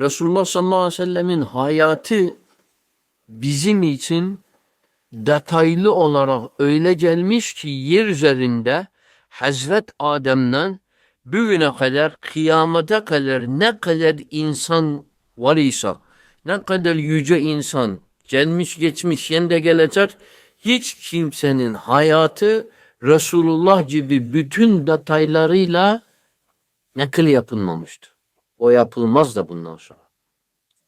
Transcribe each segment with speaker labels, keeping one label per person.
Speaker 1: Resulullah sallallahu aleyhi ve sellemin hayatı bizim için detaylı olarak öyle gelmiş ki yer üzerinde Hazret Adem'den bugüne kadar kıyamete kadar ne kadar insan var ise ne kadar yüce insan gelmiş geçmiş yende gelecek hiç kimsenin hayatı Resulullah gibi bütün detaylarıyla nakil yapılmamıştır. O yapılmaz da bundan sonra.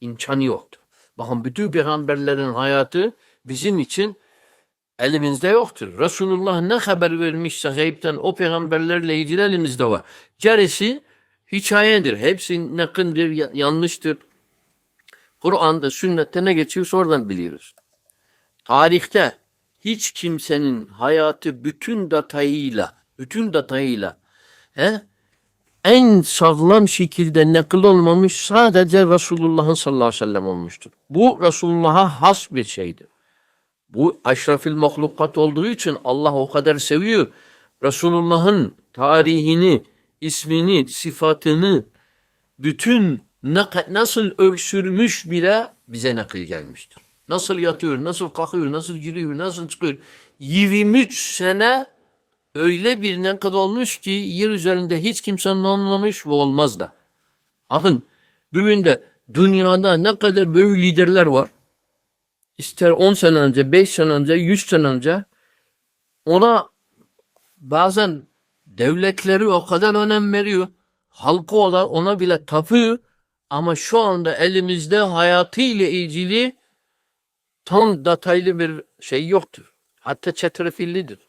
Speaker 1: İmkanı yoktur. Bakın bütün peygamberlerin hayatı bizim için elimizde yoktur. Resulullah ne haber vermişse gaybden o peygamberlerle ilgili elimizde var. Gerisi hikayedir. Hepsi nakındır, ya- yanlıştır. Kur'an'da, sünnette ne geçiyorsa oradan biliyoruz. Tarihte hiç kimsenin hayatı bütün detayıyla, bütün detayıyla he, en sağlam şekilde nakil olmamış sadece Resulullah'ın sallallahu aleyhi ve sellem olmuştur. Bu Resulullah'a has bir şeydir. Bu eşrefil mahlukat olduğu için Allah o kadar seviyor. Resulullah'ın tarihini, ismini, sıfatını bütün nasıl öksürmüş bile bize nakil gelmiştir. Nasıl yatıyor, nasıl kalkıyor, nasıl giriyor, nasıl çıkıyor. 23 sene öyle bir nakil olmuş ki yer üzerinde hiç kimsenin olmamış ve olmaz da. Bakın bugün de dünyada ne kadar böyle liderler var. İster 10 sene önce, 5 sene önce, 100 sene önce ona bazen devletleri o kadar önem veriyor. Halkı ona, ona bile tapıyor. Ama şu anda elimizde hayatıyla ilgili tam detaylı bir şey yoktur. Hatta çetrefillidir.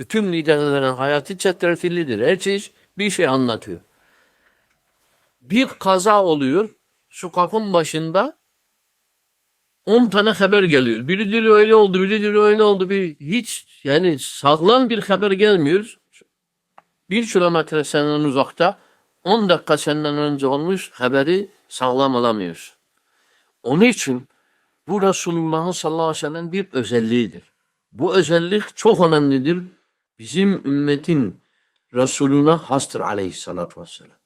Speaker 1: Bütün liderlerin hayatı çetrefillidir. Her şey bir şey anlatıyor. Bir kaza oluyor. Sokakın başında 10 tane haber geliyor. Biri diyor öyle oldu, biri diyor öyle oldu. Bir hiç yani sağlam bir haber gelmiyor. Bir kilometre senden uzakta 10 dakika senden önce olmuş haberi sağlam alamıyorsun. Onun için bu Resulullah'ın sallallahu aleyhi ve sellem bir özelliğidir. Bu özellik çok önemlidir. Bizim ümmetin Resuluna hastır aleyhissalatü vesselam.